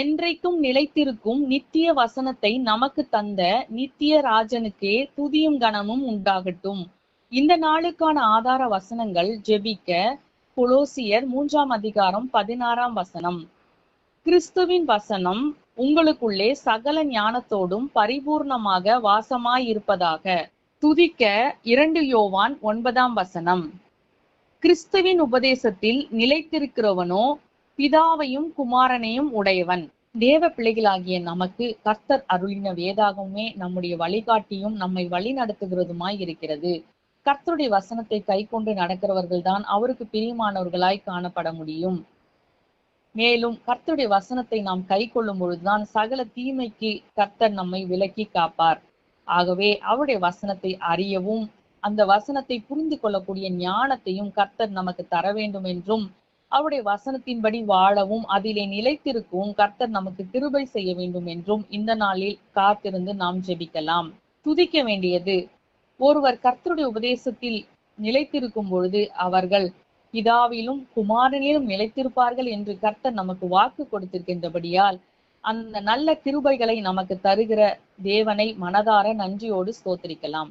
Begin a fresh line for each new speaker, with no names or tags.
என்றைக்கும் நிலைத்திருக்கும் நித்திய வசனத்தை நமக்கு தந்த நித்திய ராஜனுக்கே துதியும் கனமும் உண்டாகட்டும். இந்த நாளுக்கான ஆதார வசனங்கள் ஜெபிக்க கொலோசியர் மூன்றாம் அதிகாரம் பதினாறாம் வசனம். கிறிஸ்துவின் வசனம் உங்களுக்குள்ளே சகல ஞானத்தோடும் பரிபூர்ணமாக வாசமாயிருப்பதாக. துதிக்க இரண்டு யோவான் ஒன்பதாம் வசனம். கிறிஸ்துவின் உபதேசத்தில் நிலைத்திருக்கிறவனோ பிதாவையும் குமாரனையும் உடையவன். தேவ பிள்ளைகளாகிய நமக்கு கர்த்தர் அருளின வேதாகமே நம்முடைய வழிகாட்டியும் நம்மை வழி நடத்துகிறதுமாய் இருக்கிறது. கர்த்தருடைய வசனத்தை கை கொண்டு நடக்கிறவர்கள் தான் அவருக்கு பிரியமானவர்களாய் காணப்பட முடியும். மேலும் கர்த்தருடைய வசனத்தை நாம் கை கொள்ளும் பொழுதுதான் சகல தீமைக்கு கர்த்தர் நம்மை விலக்கி காப்பார். ஆகவே அவருடைய வசனத்தை அறியவும் அந்த வசனத்தை புரிந்து கொள்ளக்கூடிய ஞானத்தையும் கர்த்தர் நமக்கு தர வேண்டும் என்றும் அவருடைய வசனத்தின்படி வாழவும் அதிலே நிலைத்திருக்கவும் கர்த்தர் நமக்கு கிருபை செய்ய வேண்டும் என்றும் இந்த நாளில் காத்திருந்து நாம் ஜெபிக்கலாம். துதிக்க வேண்டியது. ஒருவர் கர்த்தருடைய உபதேசத்தில் நிலைத்திருக்கும் பொழுது அவர்கள் பிதாவிலும் குமாரனிலும் நிலைத்திருப்பார்கள் என்று கர்த்தர் நமக்கு வாக்கு கொடுத்திருக்கின்றபடியால் அந்த நல்ல கிருபைகளை நமக்கு தருகிற தேவனை மனதார நன்றியோடு ஸ்தோத்திரிக்கலாம்.